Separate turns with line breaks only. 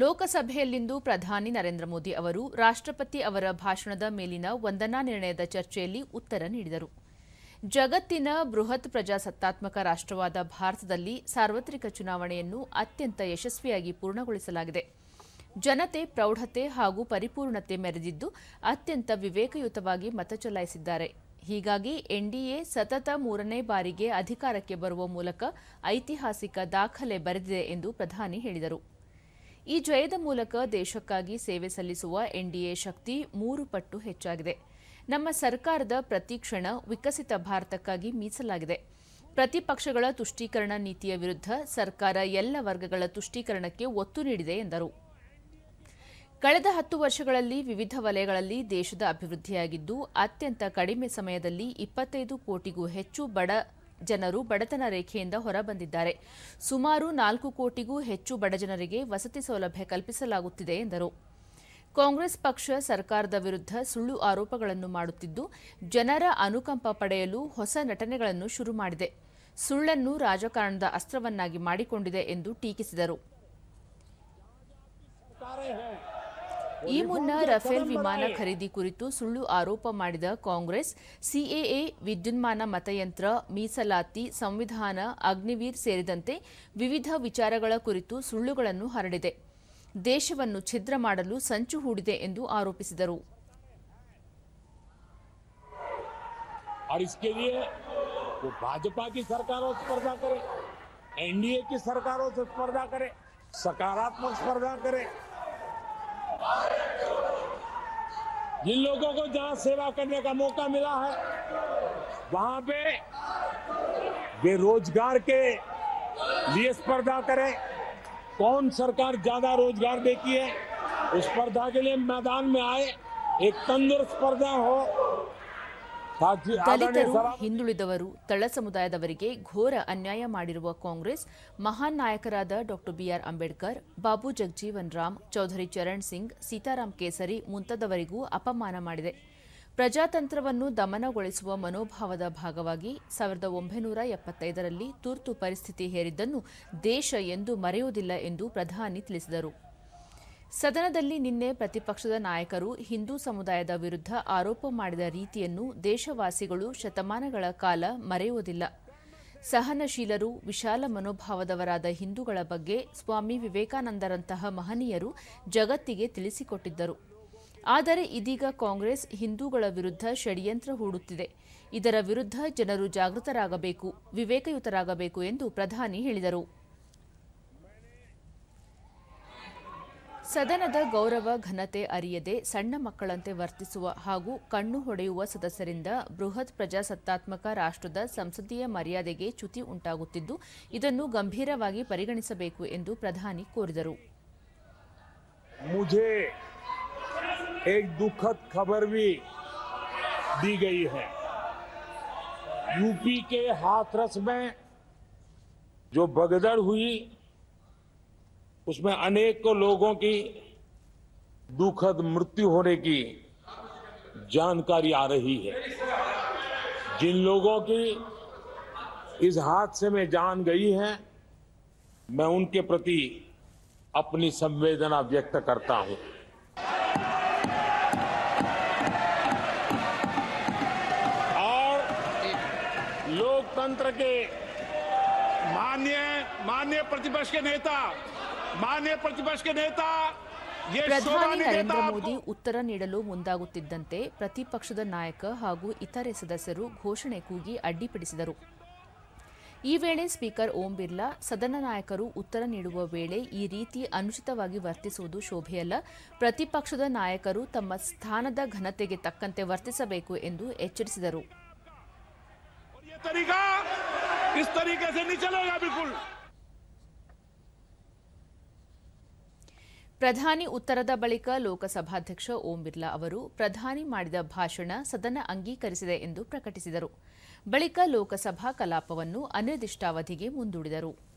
ಲೋಕಸಭೆಯಲ್ಲಿಂದು ಪ್ರಧಾನಿ ನರೇಂದ್ರ ಮೋದಿ ಅವರು ರಾಷ್ಟ್ರಪತಿ ಅವರ ಭಾಷಣದ ಮೇಲಿನ ವಂದನಾ ನಿರ್ಣಯದ ಚರ್ಚೆಯಲ್ಲಿ ಉತ್ತರ ನೀಡಿದರು. ಜಗತ್ತಿನ ಬೃಹತ್ ಪ್ರಜಾಸತ್ತಾತ್ಮಕ ರಾಷ್ಟ್ರವಾದ ಭಾರತದಲ್ಲಿ ಸಾರ್ವತ್ರಿಕ ಚುನಾವಣೆಯನ್ನು ಅತ್ಯಂತ ಯಶಸ್ವಿಯಾಗಿ ಪೂರ್ಣಗೊಳಿಸಲಾಗಿದೆ. ಜನತೆ ಪ್ರೌಢತೆ ಹಾಗೂ ಪರಿಪೂರ್ಣತೆ ಮೆರೆದಿದ್ದು ಅತ್ಯಂತ ವಿವೇಕಯುತವಾಗಿ ಮತ ಚಲಾಯಿಸಿದ್ದಾರೆ. ಹೀಗಾಗಿ ಎನ್ಡಿಎ ಸತತ ಮೂರನೇ ಬಾರಿಗೆ ಅಧಿಕಾರಕ್ಕೆ ಬರುವ ಮೂಲಕ ಐತಿಹಾಸಿಕ ದಾಖಲೆ ಬರೆದಿದೆ ಎಂದು ಪ್ರಧಾನಿ ಹೇಳಿದರು. ಈ ಜಯದ ಮೂಲಕ ದೇಶಕ್ಕಾಗಿ ಸೇವೆ ಸಲ್ಲಿಸುವ ಎನ್ಡಿಎ ಶಕ್ತಿ ಮೂರು ಪಟ್ಟು ಹೆಚ್ಚಾಗಿದೆ. ನಮ್ಮ ಸರ್ಕಾರದ ಪ್ರತಿ ಕ್ಷಣ ವಿಕಸಿತ ಭಾರತಕ್ಕಾಗಿ ಮೀಸಲಾಗಿದೆ. ಪ್ರತಿಪಕ್ಷಗಳ ತುಷ್ಟೀಕರಣ ನೀತಿಯ ವಿರುದ್ಧ ಸರ್ಕಾರ ಎಲ್ಲ ವರ್ಗಗಳ ತುಷ್ಟೀಕರಣಕ್ಕೆ ಒತ್ತು ನೀಡಿದೆ ಎಂದರು. ಕಳೆದ ಹತ್ತು ವರ್ಷಗಳಲ್ಲಿ ವಿವಿಧ ವಲಯಗಳಲ್ಲಿ ದೇಶದ ಅಭಿವೃದ್ಧಿಯಾಗಿದ್ದು, ಅತ್ಯಂತ ಕಡಿಮೆ ಸಮಯದಲ್ಲಿ ಇಪ್ಪತ್ತೈದು ಕೋಟಿಗೂ ಹೆಚ್ಚು ಬಡ ಜನರು ಬಡತನ ರೇಖೆಯಿಂದ ಹೊರಬಂದಿದ್ದಾರೆ. ಸುಮಾರು ನಾಲ್ಕು ಕೋಟಿಗೂ ಹೆಚ್ಚು ಬಡಜನರಿಗೆ ವಸತಿ ಸೌಲಭ್ಯ ಕಲ್ಪಿಸಲಾಗುತ್ತಿದೆ ಎಂದರು. ಕಾಂಗ್ರೆಸ್ ಪಕ್ಷ ಸರ್ಕಾರದ ವಿರುದ್ಧ ಸುಳ್ಳು ಆರೋಪಗಳನ್ನು ಮಾಡುತ್ತಿದ್ದು, ಜನರ ಅನುಕಂಪ ಪಡೆಯಲು ಹೊಸ ನಟನೆಗಳನ್ನು ಶುರು ಮಾಡಿದೆ. ಸುಳ್ಳನ್ನು ರಾಜಕಾರಣದ ಅಸ್ತ್ರವನ್ನಾಗಿ ಮಾಡಿಕೊಂಡಿದೆ ಎಂದು ಟೀಕಿಸಿದರು. ಈ ಮುನ್ನ ರಫೇಲ್ ವಿಮಾನ ಖರೀದಿ ಕುರಿತು ಸುಳ್ಳು ಆರೋಪ ಮಾಡಿದ ಕಾಂಗ್ರೆಸ್ ಸಿಎಎ ವಿದ್ಯುನ್ಮಾನ ಮತಯಂತ್ರ ಮೀಸಲಾತಿ ಸಂವಿಧಾನ ಅಗ್ನಿವೀರ್ ಸೇರಿದಂತೆ ವಿವಿಧ ವಿಚಾರಗಳ ಕುರಿತು ಸುಳ್ಳುಗಳನ್ನು ಹರಡಿದೆ. ದೇಶವನ್ನು ಛಿದ್ರ ಮಾಡಲು ಸಂಚು ಹೂಡಿದೆ ಎಂದು ಆರೋಪಿಸಿದರು.
और जिन लोगों को जहाँ सेवा करने का मौका मिला है, वहाँ पे वे रोज़गार के लिए स्पर्धा करें। कौन सरकार ज़्यादा रोज़गार देती है? उस स्पर्धा के लिए मैदान में आए, एक तंदुरुस्त स्पर्धा हो
ದಲಿತರು ಹಿಂದುಳಿದವರು ತಳ ಸಮುದಾಯದವರಿಗೆ ಘೋರ ಅನ್ಯಾಯ ಮಾಡಿರುವ ಕಾಂಗ್ರೆಸ್ ಮಹಾನ್ ನಾಯಕರಾದ ಡಾ ಬಿಆರ್ ಅಂಬೇಡ್ಕರ್ ಬಾಬು ಜಗಜೀವನ್ ರಾಮ್ ಚೌಧರಿ ಚರಣ್ ಸಿಂಗ್ ಸೀತಾರಾಮ್ ಕೇಸರಿ ಮುಂತಾದವರಿಗೂ ಅಪಮಾನ ಮಾಡಿದೆ. ಪ್ರಜಾತಂತ್ರವನ್ನು ದಮನಗೊಳಿಸುವ ಮನೋಭಾವದ ಭಾಗವಾಗಿ ಸಾವಿರದ ಒಂಬೈನೂರ ಎಪ್ಪತ್ತೈದರಲ್ಲಿ ತುರ್ತು ಪರಿಸ್ಥಿತಿ ಹೇರಿದ್ದನ್ನು ದೇಶ ಎಂದು ಮರೆಯುವುದಿಲ್ಲ ಎಂದು ಪ್ರಧಾನಿ ತಿಳಿಸಿದರು. ಸದನದಲ್ಲಿ ನಿನ್ನೆ ಪ್ರತಿಪಕ್ಷದ ನಾಯಕರು ಹಿಂದೂ ಸಮುದಾಯದ ವಿರುದ್ಧ ಆರೋಪ ಮಾಡಿದ ರೀತಿಯನ್ನು ದೇಶವಾಸಿಗಳು ಶತಮಾನಗಳ ಕಾಲ ಮರೆಯುವುದಿಲ್ಲ. ಸಹನಶೀಲರು, ವಿಶಾಲ ಮನೋಭಾವದವರಾದ ಹಿಂದೂಗಳ ಬಗ್ಗೆ ಸ್ವಾಮಿ ವಿವೇಕಾನಂದರಂತಹ ಮಹನೀಯರು ಜಗತ್ತಿಗೆ ತಿಳಿಸಿಕೊಟ್ಟಿದ್ದರು. ಆದರೆ ಇದೀಗ ಕಾಂಗ್ರೆಸ್ ಹಿಂದೂಗಳ ವಿರುದ್ಧ ಷಡ್ಯಂತ್ರ ಹೂಡುತ್ತಿದೆ. ಇದರ ವಿರುದ್ಧ ಜನರು ಜಾಗೃತರಾಗಬೇಕು, ವಿವೇಕಯುತರಾಗಬೇಕು ಎಂದು ಪ್ರಧಾನಿ ಹೇಳಿದರು. ಸದನದ ಗೌರವ ಘನತೆ ಅರಿಯದೆ ಸಣ್ಣ ಮಕ್ಕಳಂತೆ ವರ್ತಿಸುವ ಹಾಗೂ ಕಣ್ಣು ಹೊಡೆಯುವ ಸದಸ್ಯರಿಂದ ಬೃಹತ್ ಪ್ರಜಾಸತ್ತಾತ್ಮಕ ರಾಷ್ಟ್ರದ ಸಂಸದೀಯ ಮರ್ಯಾದೆಗೆ ಚ್ಯುತಿ ಉಂಟಾಗುತ್ತಿದ್ದು ಇದನ್ನು ಗಂಭೀರವಾಗಿ ಪರಿಗಣಿಸಬೇಕು ಎಂದು ಪ್ರಧಾನಿ ಕೋರಿದರು
मुझे एक दुखद खबर भी दी गई है यूपी के हाथरस में जो भगदड़ हुई उसमें अनेकों लोगों की दुखद मृत्यु होने की जानकारी आ रही है। जिन लोगों की इस हादसे में जान गई है, मैं उनके प्रति अपनी संवेदना व्यक्त करता हूँ। और लोकतंत्र के
मान्य मान्य प्रतिपक्ष के नेता ಮಾನ್ಯ ಪ್ರತಿಪಕ್ಷ ನೇತಾ
ಪ್ರಧಾನಿ ನರೇಂದ್ರ ಮೋದಿ ಉತ್ತರ ನೀಡಲು ಮುಂದಾಗುತ್ತಿದ್ದಂತೆ ಪ್ರತಿಪಕ್ಷದ ನಾಯಕ ಹಾಗೂ ಇತರೆ ಸದಸ್ಯರು ಘೋಷಣೆ ಕೂಗಿ ಅಡ್ಡಿಪಡಿಸಿದರು. ಈ ವೇಳೆ ಸ್ಪೀಕರ್ ಓಂ ಬಿರ್ಲಾ ಸದನ ನಾಯಕರು ಉತ್ತರ ನೀಡುವ ವೇಳೆ ಈ ರೀತಿ ಅನುಚಿತವಾಗಿ ವರ್ತಿಸುವುದು ಶೋಭೆಯಲ್ಲ. ಪ್ರತಿಪಕ್ಷದ ನಾಯಕರು ತಮ್ಮ ಸ್ಥಾನದ ಘನತೆಗೆ ತಕ್ಕಂತೆ ವರ್ತಿಸಬೇಕು ಎಂದು ಎಚ್ಚರಿಸಿದರು. ಪ್ರಧಾನಿ ಉತ್ತರದ ಬಳಿಕ ಲೋಕಸಭಾಧ್ಯಕ್ಷ ಓಂ ಬಿರ್ಲಾ ಅವರು ಪ್ರಧಾನಿ ಮಾಡಿದ ಭಾಷಣ ಸದನ ಅಂಗೀಕರಿಸಿದೆ ಎಂದು ಪ್ರಕಟಿಸಿದರು. ಬಳಿಕ ಲೋಕಸಭಾ ಕಲಾಪವನ್ನು ಅನಿರ್ದಿಷ್ಟಾವಧಿಗೆ ಮುಂದೂಡಿದರು.